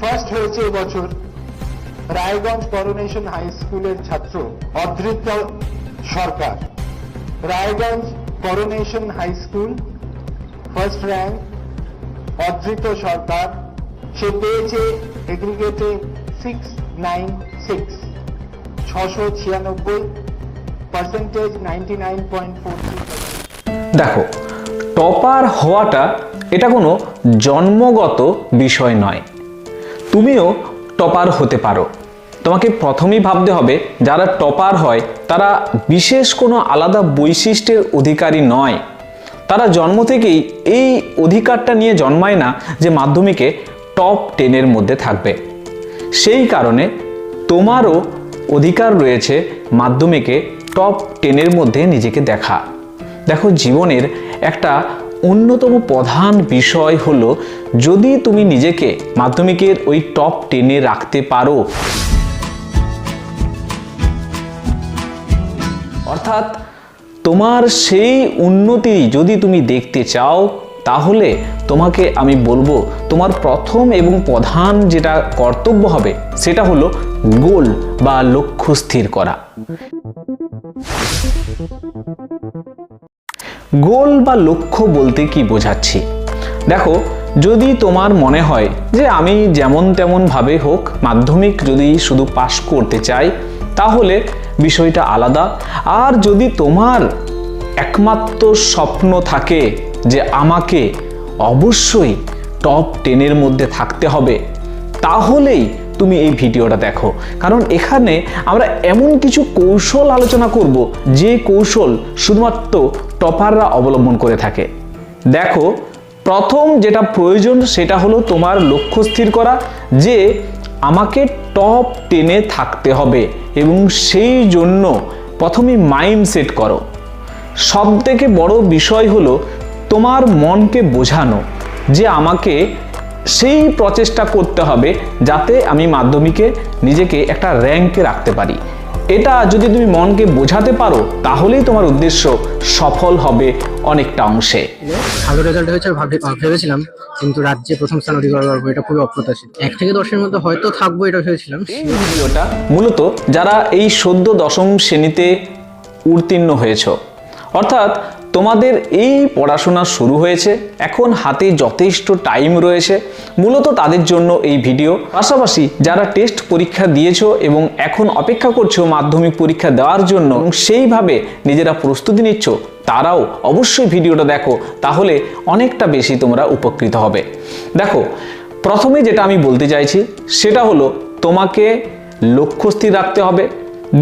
First হয়েছে এবছর Raiganj Coronation high স্কুলের ছাত্র Adritya Sarkar. Raiganj Coronation high school first rank Adrit Sarkar. সে পেয়েছে এগ্রিগেটে সিক্স নাইন সিক্স ছশো ছিয়ানব্বই percentage ninety nine point four দেখো টপার হওয়াটা এটা কোনো জন্মগত বিষয় নয়। তুমিও টপার হতে পারো। তোমাকে প্রথমেই ভাবতে হবে, যারা টপার হয়, তারা বিশেষ কোনো আলাদা বৈশিষ্ট্যের অধিকারী নয়। তারা জন্ম থেকেই এই অধিকারটা নিয়ে জন্মায় না যে মাধ্যমিকে টপ টেনের মধ্যে থাকবে। সেই কারণে তোমারও অধিকার রয়েছে মাধ্যমিকে টপ টেনের মধ্যে নিজেকে দেখা। দেখো, জীবনের একটা অন্যতম প্রধান বিষয় হলো, যদি তুমি নিজেকে মাধ্যমিকের ওই টপ টেনে রাখতে পারো। অর্থাৎ, তোমার সেই উন্নতি যদি তুমি দেখতে চাও, তাহলে তোমাকে আমি বলব, তোমার প্রথম এবং প্রধান যেটা কর্তব্য হবে, সেটা হলো গোল বা লক্ষ্য স্থির করা। গোল বা লক্ষ্য বলতে কি বোঝাচ্ছি? দেখো, যদি তোমার মনে হয় যে আমি যেমন তেমন ভাবে হোক মাধ্যমিক যদি শুধু পাশ করতে চাই, তাহলে বিষয়টা আলাদা। আর যদি তোমার একমাত্র স্বপ্ন থাকে যে আমাকে অবশ্যই টপ টেনের মধ্যে থাকতে হবে, তাহলেই তুমি এই ভিডিওটা দেখো। কারণ এখানে আমরা এমন কিছু কৌশল আলোচনা করব, যে কৌশল শুধুমাত্র টপাররা অবলম্বন করে থাকে। দেখো, প্রথম যেটা প্রয়োজন সেটা হলো তোমার লক্ষ্য স্থির করা, যে আমাকে টপ টেনে থাকতে হবে এবং সেই জন্য প্রথমে মাইন্ড সেট করো। সব থেকে বড় বিষয় হলো তোমার মনকে বোঝানো, যে আমাকে সেই প্রচেষ্টা করতে হবে যাতে আমি মাধ্যমিকে নিজেকে একটা র্যাঙ্কে রাখতে পারি। এটা যদি তুমি মনকে বোঝাতে পারো তাহলেই তোমার উদ্দেশ্য সফল হবে অনেকটা অংশে। ভালো রেজাল্ট হয়েছে ভাবে- ভেবেছিলাম কিন্তু রাজ্যে প্রথম স্থান অধিকার করব এটা খুবই অপ্রত্যাশিত। এক থেকে দশের মধ্যে হয়তো থাকব এটা ভেবেছিলাম। এই ভিডিওটা মূলত যারা এই সদ্য দশম শ্রেণীতে উত্তীর্ণ হয়েছ অর্থাৎ তোমাদের এই পড়াশোনা শুরু হয়েছে। এখন হাতে যথেষ্ট টাইম রয়েছে। মূলত তাদের জন্য এই ভিডিও পাশাপাশি যারা টেস্ট পরীক্ষা দিয়েছ এবং এখন অপেক্ষা করছ মাধ্যমিক পরীক্ষা দেওয়ার জন্য এবং সেইভাবে নিজেরা প্রস্তুতি নিচ্ছ, তারাও অবশ্যই ভিডিওটা দেখো। তাহলে অনেকটা বেশি তোমরা উপকৃত হবে। দেখো, প্রথমে যেটা আমি বলতে চাইছি, সেটা হলো তোমাকে লক্ষ্য স্থির রাখতে হবে।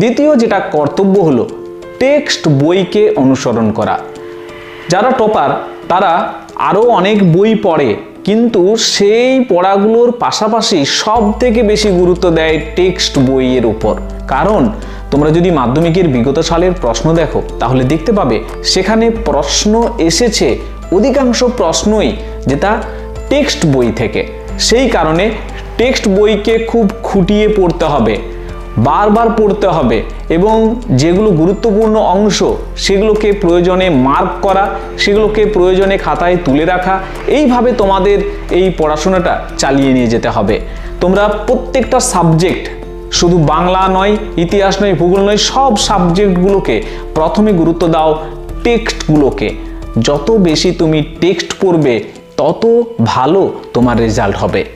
দ্বিতীয় যেটা কর্তব্য হলো টেক্সট বইকে অনুসরণ করা। যারা টপার, তারা আরও অনেক বই পড়ে, কিন্তু সেই পড়াগুলোর পাশাপাশি সব থেকে বেশি গুরুত্ব দেয় টেক্সট বইয়ের উপর। কারণ, তোমরা যদি মাধ্যমিকের বিগত সালের প্রশ্ন দেখো, তাহলে দেখতে পাবে সেখানে প্রশ্ন এসেছে, অধিকাংশ প্রশ্নই যেটা টেক্সট বই থেকে। সেই কারণে টেক্সট বইকে খুব খুঁটিয়ে পড়তে হবে। বারবার পড়তে হবে এবং যেগুলো গুরুত্বপূর্ণ অংশ সেগুলোকে প্রয়োজনে মার্ক করা, সেগুলোকে প্রয়োজনে খাতায় তুলে রাখা, এইভাবে তোমাদের এই পড়াশোনাটা চালিয়ে নিয়ে যেতে হবে। তোমরা প্রত্যেকটা সাবজেক্ট শুধু বাংলা নয়, ইতিহাস নয়, ভূগোল নয়, সব সাবজেক্টগুলোকে প্রথমে গুরুত্ব দাও টেক্সটগুলোকে যত বেশি তুমি টেক্সট পড়বে, তত ভালো তোমার রেজাল্ট হবে।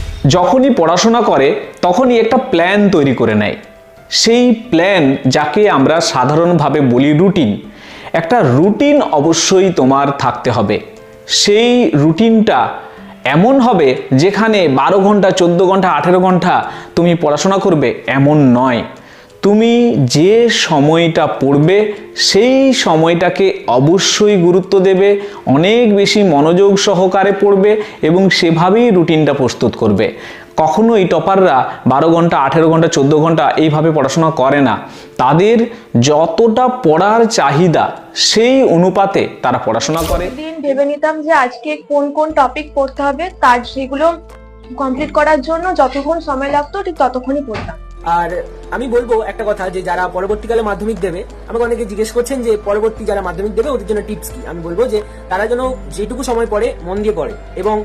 যখনই পড়াশোনা করে, তখনই একটা প্ল্যান তৈরি করে নেয়। সেই প্ল্যান যাকে আমরা সাধারণভাবে বলি রুটিন একটা রুটিন অবশ্যই তোমার থাকতে হবে। সেই রুটিনটা এমন হবে যেখানে বারো ঘণ্টা, চোদ্দ ঘণ্টা, আঠেরো ঘণ্টা তুমি পড়াশোনা করবে, এমন নয়। তুমি যে সময়টা পড়বে, সেই সময়টাকে অবশ্যই গুরুত্ব দেবে, অনেক বেশি মনোযোগ সহকারে পড়বে এবং সেভাবেই রুটিনটা প্রস্তুত করবে। কখনোই টপাররা বারো ঘণ্টা, আঠেরো ঘণ্টা, চোদ্দ ঘণ্টা এইভাবে পড়াশোনা করে না। তাদের যতটা পড়ার চাহিদা, সেই অনুপাতে তারা পড়াশোনা করে। দিন ভেবে নিতাম যে আজকে কোন কোন টপিক পড়তে হবে, তার সেগুলো কমপ্লিট করার জন্য যতক্ষণ সময় লাগতো, ঠিক ততক্ষণই পড়তাম। আর আমি বলব একটা কথা যে যারা পরবর্তীকালে মাধ্যমিক দেবে, আমাকে অনেকে জিজ্ঞেস করছেন যে পরবর্তী যারা মাধ্যমিক দেবে, ওদের জন্য টিপস কি? আমি বলব যে তারা যেন যেটুকু সময় পড়ে, মন দিয়ে পড়ে এবং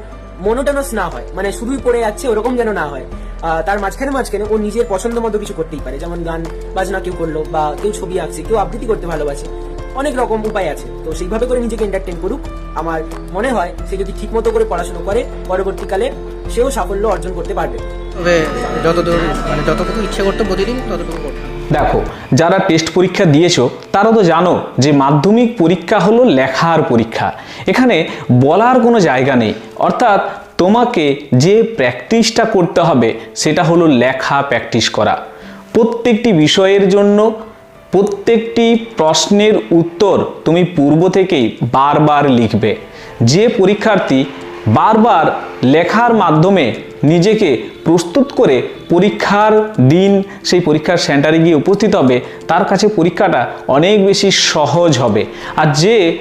মনোটানস না হয় মানে শুধুই পড়ে যাচ্ছে, ওরকম যেন না হয়। তার মাঝখানে মাঝখানে ও নিজের পছন্দ মতো কিছু করতেই পারে, যেমন গান, বাজনা কেউ করল বা কেউ ছবি আঁকছে, কেউ আবৃত্তি করতে ভালোবাসে। অনেক রকম উপায় আছে। তো সেইভাবে করে নিজেকে এন্টারটেন করুক। আমার মনে হয় সে যদি ঠিক মতো করে পড়াশোনা করে পরবর্তীকালে সেও সাফল্য অর্জন করতে পারবে। তবে যতদূর মানে যতটুকু ইচ্ছে করতো প্রতিদিন ততটুকু করতাম। দেখো যারা টেস্ট পরীক্ষা দিয়েছ তারা তো জানো যে মাধ্যমিক পরীক্ষা হলো লেখার পরীক্ষা। এখানে বলার কোনো জায়গা নেই। অর্থাৎ তোমাকে যে প্র্যাকটিসটা করতে হবে সেটা হলো লেখা প্র্যাকটিস করা। প্রত্যেকটি বিষয়ের জন্য প্রত্যেকটি প্রশ্নের উত্তর তুমি পূর্ব থেকেই বারবার লিখবে। যে পরীক্ষার্থী বারবার লেখার মাধ্যমে নিজেকে প্রস্তুত করে পরীক্ষার দিন, সেই পরীক্ষার সেন্টারে গিয়ে উপস্থিত হবে, তার কাছে পরীক্ষাটা অনেক বেশি সহজ হবে। আর যে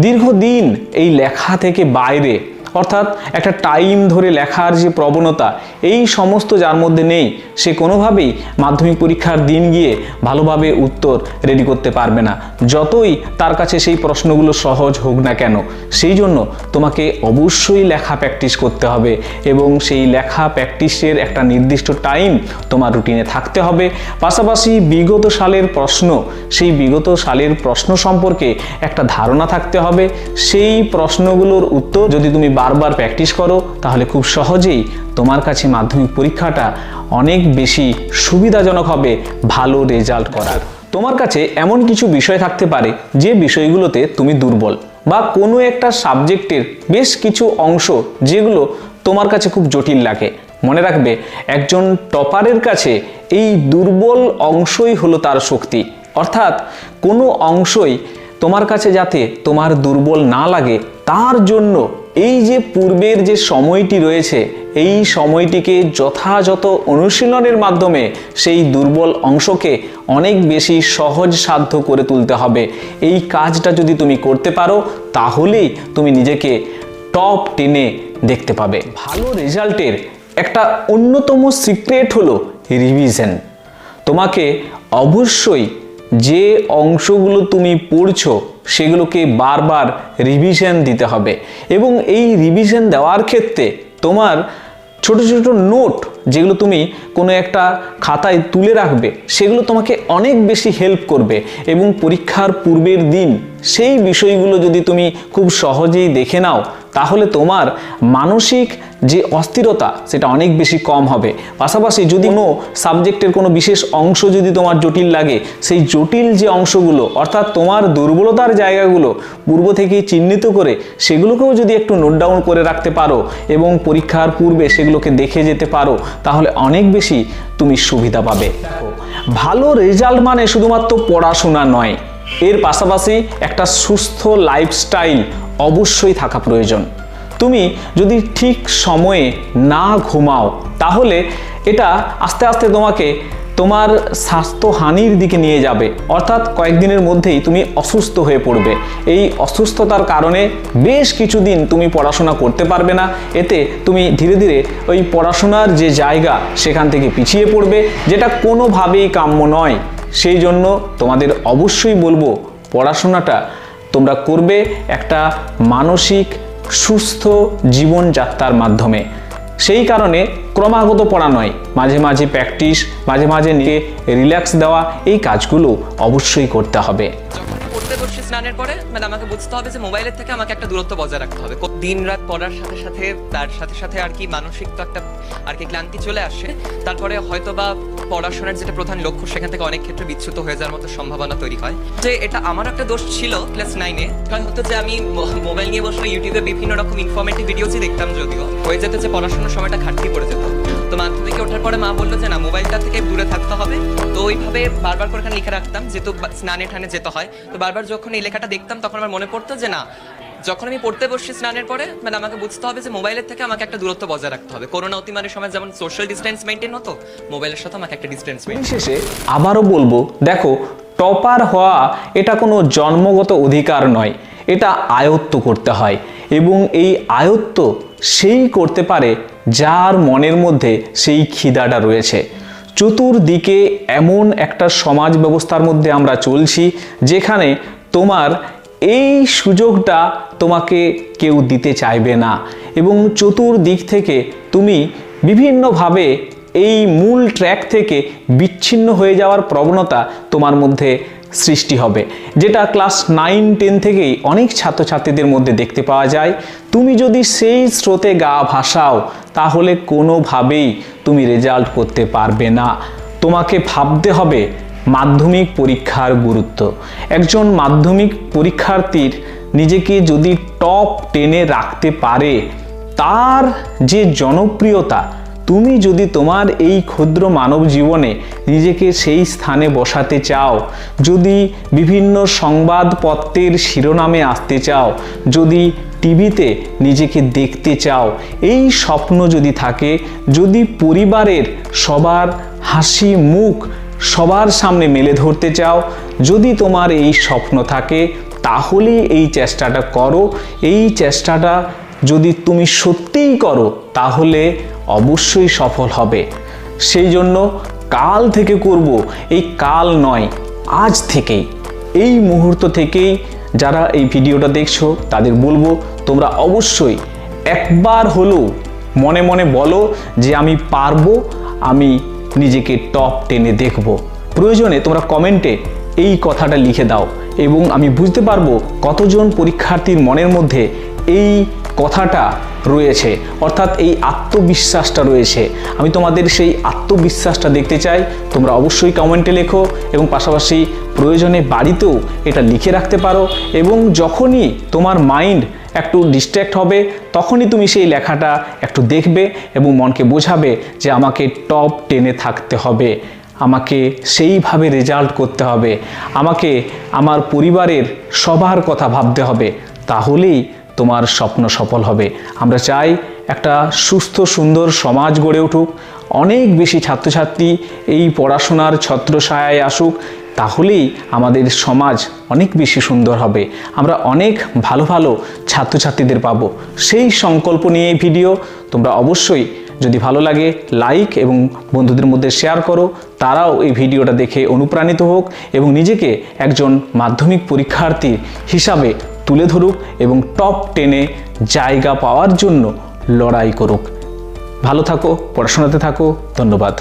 দীর্ঘদিন এই লেখা থেকে বাইরে অর্থাৎ একটা টাইম ধরে লেখার যে প্রবণতা, এই সমস্ত যার মধ্যে নেই, সে কোনোভাবেই মাধ্যমিক পরীক্ষার দিন গিয়ে ভালোভাবে উত্তর রেডি করতে পারবে না। যতই তার কাছে সেই প্রশ্নগুলো সহজ হোক না কেন, সেই জন্য তোমাকে অবশ্যই লেখা প্র্যাকটিস করতে হবে এবং সেই লেখা প্র্যাকটিসের একটা নির্দিষ্ট টাইম তোমার রুটিনে থাকতে হবে। পাশাপাশি বিগত সালের প্রশ্ন, সেই বিগত সালের প্রশ্ন সম্পর্কে একটা ধারণা থাকতে হবে। সেই প্রশ্নগুলোর উত্তর যদি তুমি বারবার প্র্যাকটিস করো, তাহলে খুব সহজেই তোমার কাছে মাধ্যমিক পরীক্ষাটা অনেক বেশি সুবিধাজনক হবে, ভালো রেজাল্ট করার। তোমার কাছে এমন কিছু বিষয় থাকতে পারে, যে বিষয়গুলোতে তুমি দুর্বল বা কোনো একটা সাবজেক্টের বেশ কিছু অংশ যেগুলো তোমার কাছে খুব জটিল লাগে। মনে রাখবে, একজন টপারের কাছে এই দুর্বল অংশই হলো তার শক্তি। অর্থাৎ কোনো অংশই তোমার কাছে যাতে তোমার দুর্বল না লাগে তার জন্য এই যে পূর্বের যে সময়টি রয়েছে, এই সময়টিকে যথাযথ অনুশীলনের মাধ্যমে সেই দুর্বল অংশকে অনেক বেশি সহজ সাধ্য করে তুলতে হবে। এই কাজটা যদি তুমি করতে পারো, তাহলেই তুমি নিজেকে টপ টেনে দেখতে পাবে। ভালো রেজাল্টের একটা অন্যতম সিক্রেট হলো রিভিশন তোমাকে অবশ্যই যে অংশগুলো তুমি পড়ছো, সেগুলোকে বারবার রিভিশন দিতে হবে। এবং এই রিভিশন দেওয়ার ক্ষেত্রে তোমার ছোট ছোট নোট যেগুলো তুমি কোনো একটা খাতায় তুলে রাখবে, সেগুলো তোমাকে অনেক বেশি হেল্প করবে। এবং পরীক্ষার পূর্বের দিন সেই বিষয়গুলো যদি তুমি খুব সহজেই দেখে নাও, তাহলে তোমার মানসিক যে অস্থিরতা, সেটা অনেক বেশি কম হবে। পাশাপাশি যদি কোনো সাবজেক্টের কোনো বিশেষ অংশ যদি তোমার জটিল লাগে, সেই জটিল যে অংশগুলো, অর্থাৎ তোমার দুর্বলতার জায়গাগুলো পূর্ব থেকেই চিহ্নিত করে, সেগুলোকেও যদি একটু নোট ডাউন করে রাখতে পারো এবং পরীক্ষার পূর্বে সেগুলোকে দেখে যেতে পারো, তাহলে অনেক বেশি তুমি সুবিধা পাবে। ভালো রেজাল্ট মানে শুধুমাত্র পড়াশোনা নয় এর পাশাপাশি একটা সুস্থ লাইফস্টাইল অবশ্যই থাকা প্রয়োজন। তুমি যদি ঠিক সময়ে না ঘুমাও, তাহলে এটা আস্তে আস্তে তোমাকে তোমার স্বাস্থ্যহানির দিকে নিয়ে যাবে। অর্থাৎ কয়েকদিনের মধ্যেই তুমি অসুস্থ হয়ে পড়বে। এই অসুস্থতার কারণে বেশ কিছুদিন তুমি পড়াশোনা করতে পারবে না। এতে তুমি ধীরে ধীরে ওই পড়াশোনার যে জায়গা, সেখান থেকে পিছিয়ে পড়বে, যেটা কোনোভাবেই কাম্য নয়। সেই জন্য তোমাদের অবশ্যই বলব, পড়াশোনাটা তোমরা করবে একটা মানসিক সুস্থ জীবনযাত্রার মাধ্যমে। সেই কারণে ক্রমাগত পড়া নয়, মাঝে মাঝে প্র্যাকটিস মাঝে মাঝে নিয়ে রিল্যাক্স দেওয়া, এই কাজগুলো অবশ্যই করতে হবে। পড়তে বসছি স্নানের পরে মানে আমাকে বুঝতে হবে যে মোবাইলের থেকে আমাকে একটা দূরত্ব বজায় রাখতে হবে। দিন রাত পড়ার সাথে সাথে, তার সাথে সাথে আর কি মানসিক তো একটা, আর কি ক্লান্তি চলে আসে। তারপরে হয়তো বা পড়াশোনার যেটা প্রধান লক্ষ্য, সেখান থেকে অনেক ক্ষেত্রে বিচ্যুত হয়ে যাওয়ার মতো সম্ভাবনা তৈরি হয়। যে এটা আমার একটা দোষ ছিল ক্লাস নাইনে কারণ হতো যে আমি মোবাইল নিয়ে বসে ইউটিউবে বিভিন্ন রকম ইনফরমেটিভ ভিডিওসই দেখতাম যদিও। হয়ে যেত যে পড়াশোনার সময়টা ঘাটতি পড়ে যেত। তো মাধ্যমিকে ওঠার পরে মা বলল যে, না, মোবাইলটা থেকে দূরে থাকতে হবে। তো ওইভাবে বারবার করে লিখে রাখতাম, যেহেতু স্নানে ঠানে যেতে হয়। তো বারবার যখন এই লেখাটা দেখতাম, তখন আমার মনে পড়তো যে, না যখন আমি পড়তে বসছি স্নানের পরে মানে আমাকে বুঝতে হবে যে মোবাইলের থেকে আমাকে একটা দূরত্ব বজায় রাখতে হবে। করোনা অতিমারের সময় যেমন সোশ্যাল ডিস্টেন্স মেনটেন হতো, মোবাইলের সাথে আমাকে একটা ডিস্টেন্স মেনটেন শেষে আবারও বলব, দেখো টপার হওয়া এটা কোনো জন্মগত অধিকার নয়, এটা আয়ত্ত করতে হয়। এবং এই আয়ত্ত সেই করতে পারে যার মনের মধ্যে সেই খিদাটা রয়েছে। চতুর্দিকে এমন একটা সমাজ ব্যবস্থার মধ্যে আমরা চলছি, যেখানে তোমার এই সুযোগটা তোমাকে কেউ দিতে চাইবে না। এবং চতুর্দিক থেকে তুমি বিভিন্নভাবে এই মূল ট্র্যাক থেকে বিচ্ছিন্ন হয়ে যাওয়ার প্রবণতা তোমার মধ্যে সৃষ্টি হবে। যেটা ক্লাস নাইন টেন থেকেই অনেক ছাত্রছাত্রীদের মধ্যে দেখতে পাওয়া যায়। তুমি যদি সেই স্রোতে গা ভাসাও, তাহলে কোনোভাবেই তুমি রেজাল্ট করতে পারবে না। তোমাকে ভাবতে হবে মাধ্যমিক পরীক্ষার গুরুত্ব। একজন মাধ্যমিক পরীক্ষার্থীর নিজেকে যদি টপ টেনে রাখতে পারে, তার যে জনপ্রিয়তা, তুমি যদি তোমার এই ক্ষুদ্র মানব জীবনে নিজেকে সেই স্থানে বসাতে চাও, যদি বিভিন্ন সংবাদপত্রের শিরোনামে আসতে চাও, যদি টিভিতে নিজেকে দেখতে চাও, এই স্বপ্ন যদি থাকে, যদি পরিবারের সবার হাসি মুখ সবার সামনে মেলে ধরতে চাও। যদি তোমার এই স্বপ্ন থাকে, তাহলে এই চেষ্টাটা করো। এই চেষ্টাটা যদি তুমি সত্যিই করো, তাহলে অবশ্যই সফল হবে। সেই জন্য কাল থেকে করব, এই কাল নয়, আজ থেকেই। এই মুহূর্ত থেকেই যারা এই ভিডিওটা দেখছ, তাদের বলব, তোমরা অবশ্যই একবার হলেও মনে মনে বলো যে আমি পারব, আমি নিজেকে টপ টেনে দেখব। প্রয়োজনে তোমরা কমেন্টে এই কথাটা লিখে দাও এবং আমি বুঝতে পারব কতজন পরীক্ষার্থীর মনের মধ্যে এই কথাটা রয়েছে। অর্থাৎ এই আত্মবিশ্বাসটা রয়েছে। আমি তোমাদের সেই আত্মবিশ্বাসটা দেখতে চাই, তোমরা অবশ্যই কমেন্টে লেখো এবং পাশাপাশি প্রয়োজনে বাড়িতেও এটা লিখে রাখতে পারো এবং যখনই তোমার মাইন্ড একটু ডিস্ট্র্যাক্ট হবে, তখনই তুমি সেই লেখাটা একটু দেখবে এবং মনকে বোঝাবে যে আমাকে টপ টেনে থাকতে হবে, আমাকে সেইভাবে রেজাল্ট করতে হবে, আমাকে আমার পরিবারের সবার কথা ভাবতে হবে, তাহলেই তোমার স্বপ্ন সফল হবে। আমরা চাই একটা সুস্থ, সুন্দর সমাজ গড়ে উঠুক, অনেক বেশি ছাত্রছাত্রী এই পড়াশোনার ছত্রছায়ায় আসুক তাহলেই আমাদের সমাজ অনেক বেশি সুন্দর হবে। আমরা অনেক ভালো ভালো ছাত্রছাত্রীদের পাব। সেই সংকল্প নিয়ে এই ভিডিও। তোমরা অবশ্যই যদি ভালো লাগে লাইক এবং বন্ধুদের মধ্যে শেয়ার করো। তারাও এই ভিডিওটা দেখে অনুপ্রাণিত হোক এবং নিজেকে একজন মাধ্যমিক পরীক্ষার্থী হিসাবে তুলে ধরুক এবং টপ টেনে জায়গা পাওয়ার জন্য লড়াই করুক। ভালো থাকো, পড়াশোনাতে থাকো, ধন্যবাদ।